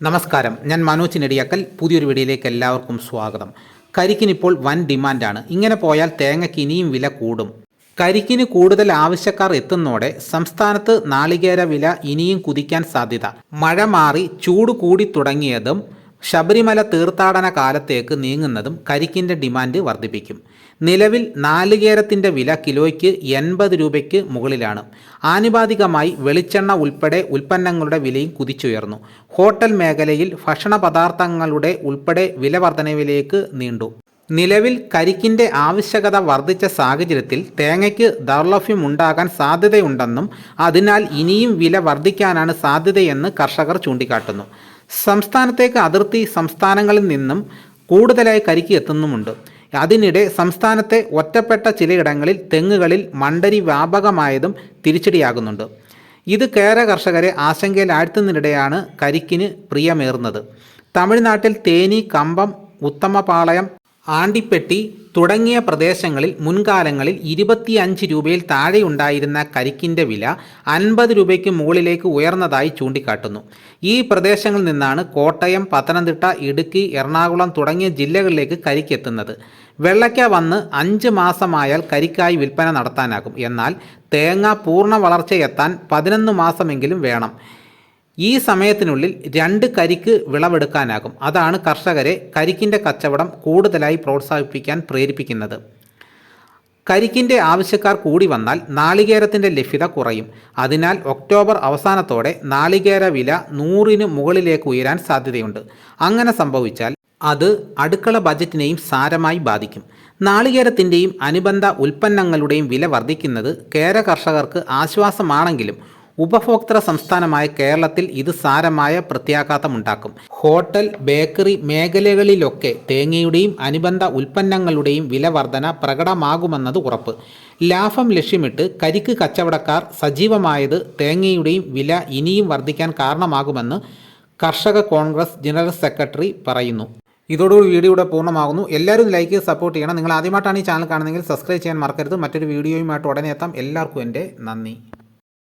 നമസ്കാരം. ഞാൻ മനോജ് നെടിയാക്കൽ. പുതിയൊരു വീഡിയോയിലേക്ക് എല്ലാവർക്കും സ്വാഗതം. കരിക്കിനിപ്പോൾ വൻ ഡിമാൻഡാണ്. ഇങ്ങനെ പോയാൽ തേങ്ങയ്ക്ക് ഇനിയും വില കൂടും. കരിക്കിന് കൂടുതൽ ആവശ്യക്കാർ എത്തുന്നതോടെ സംസ്ഥാനത്ത് നാളികേര വില ഇനിയും കുതിക്കാൻ സാധ്യത. മഴ മാറി ചൂട് കൂടി തുടങ്ങിയതും ശബരിമല തീർത്ഥാടന കാലത്തേക്ക് നീങ്ങുന്നതും കരിക്കിന്റെ ഡിമാൻഡ് വർദ്ധിപ്പിക്കും. നിലവിൽ നാലുകേരത്തിന്റെ വില കിലോയ്ക്ക് എൺപത് രൂപയ്ക്ക് മുകളിലാണ്. ആനുപാതികമായി വെളിച്ചെണ്ണ ഉൾപ്പെടെ ഉൽപ്പന്നങ്ങളുടെ വിലയും കുതിച്ചുയർന്നു. ഹോട്ടൽ മേഖലയിൽ ഭക്ഷണ പദാർത്ഥങ്ങളുടെ ഉൾപ്പെടെ വില വർധനവിലേക്ക് നീണ്ടു. നിലവിൽ കരിക്കിന്റെ ആവശ്യകത വർദ്ധിച്ച സാഹചര്യത്തിൽ തേങ്ങയ്ക്ക് ദൗർലഭ്യം ഉണ്ടാകാൻ സാധ്യതയുണ്ടെന്നും അതിനാൽ ഇനിയും വില വർദ്ധിക്കാനാണ് സാധ്യതയെന്ന് കർഷകർ ചൂണ്ടിക്കാട്ടുന്നു. സംസ്ഥാനത്തേക്ക് അതിർത്തി സംസ്ഥാനങ്ങളിൽ നിന്നും കൂടുതലായി കരിക്ക് എത്തുന്നുമുണ്ട്. അതിനിടെ സംസ്ഥാനത്തെ ഒറ്റപ്പെട്ട ചിലയിടങ്ങളിൽ തെങ്ങുകളിൽ മണ്ടരി വ്യാപകമായതും തിരിച്ചടിയാകുന്നുണ്ട്. ഇത് കേര കർഷകരെ ആശങ്കയിലാഴ്ത്തുന്നതിനിടെയാണ് കരിക്കിന് പ്രിയമേറുന്നത്. തമിഴ്നാട്ടിൽ തേനി കമ്പം ഉത്തമപാളയം ആണ്ടിപ്പെട്ടി തുടങ്ങിയ പ്രദേശങ്ങളിൽ മുൻകാലങ്ങളിൽ ഇരുപത്തിയഞ്ച് രൂപയിൽ താഴെയുണ്ടായിരുന്ന കരിക്കിന്റെ വില അൻപത് രൂപയ്ക്ക് മുകളിലേക്ക് ഉയർന്നതായി ചൂണ്ടിക്കാട്ടുന്നു. ഈ പ്രദേശങ്ങളിൽ നിന്നാണ് കോട്ടയം പത്തനംതിട്ട ഇടുക്കി എറണാകുളം തുടങ്ങിയ ജില്ലകളിലേക്ക് കരിക്കെത്തുന്നത് വെള്ളയ്ക്ക വന്ന് അഞ്ച് മാസമായാൽ കരിക്കായി വിൽപ്പന നടത്താനാകും. എന്നാൽ തേങ്ങ പൂർണ വളർച്ചയെത്താൻ പതിനൊന്ന് മാസമെങ്കിലും വേണം. ഈ സമയത്തിനുള്ളിൽ രണ്ട് കരിക്ക് വിളവെടുക്കാനാകും. അതാണ് കർഷകരെ കരിക്കിന്റെ കച്ചവടം കൂടുതലായി പ്രോത്സാഹിപ്പിക്കാൻ പ്രേരിപ്പിക്കുന്നത്. കരിക്കിന്റെ ആവശ്യക്കാർ കൂടി വന്നാൽ നാളികേരത്തിന്റെ ലഭ്യത കുറയും. അതിനാൽ ഒക്ടോബർ അവസാനത്തോടെ നാളികേര വില നൂറിന് മുകളിലേക്ക് ഉയരാൻ സാധ്യതയുണ്ട്. അങ്ങനെ സംഭവിച്ചാൽ അത് അടുക്കള ബജറ്റിനെയും സാരമായി ബാധിക്കും. നാളികേരത്തിന്റെയും അനുബന്ധ ഉൽപ്പന്നങ്ങളുടെയും വില വർദ്ധിക്കുന്നത് കേര കർഷകർക്ക് ആശ്വാസമാണെങ്കിലും ഉപഭോക്തൃ സംസ്ഥാനമായ കേരളത്തിൽ ഇത് സാരമായ പ്രത്യാഘാതമുണ്ടാക്കും. ഹോട്ടൽ ബേക്കറി മേഖലകളിലൊക്കെ തേങ്ങയുടെയും അനുബന്ധ ഉൽപ്പന്നങ്ങളുടെയും വില വർധന പ്രകടമാകുമെന്നത് ഉറപ്പ്. ലാഭം ലക്ഷ്യമിട്ട് കരിക്ക് കച്ചവടക്കാർ സജീവമായത് തേങ്ങയുടെയും വില ഇനിയും വർദ്ധിക്കാൻ കാരണമാകുമെന്ന് കർഷക കോൺഗ്രസ് ജനറൽ സെക്രട്ടറി പറയുന്നു. ഇതോടുകൂടി വീഡിയോ ഇവിടെ പൂർണമാകുന്നു. എല്ലാവരും ലൈക്ക് സപ്പോർട്ട് ചെയ്യണം. നിങ്ങൾ ആദ്യമായിട്ടാണ് ഈ ചാനൽ കാണുന്നതെങ്കിൽ സബ്സ്ക്രൈബ് ചെയ്യാൻ മറക്കരുത്. മറ്റൊരു വീഡിയോയുമായിട്ട് ഉടനെ എത്താം. എല്ലാവർക്കും എന്റെ നന്ദി.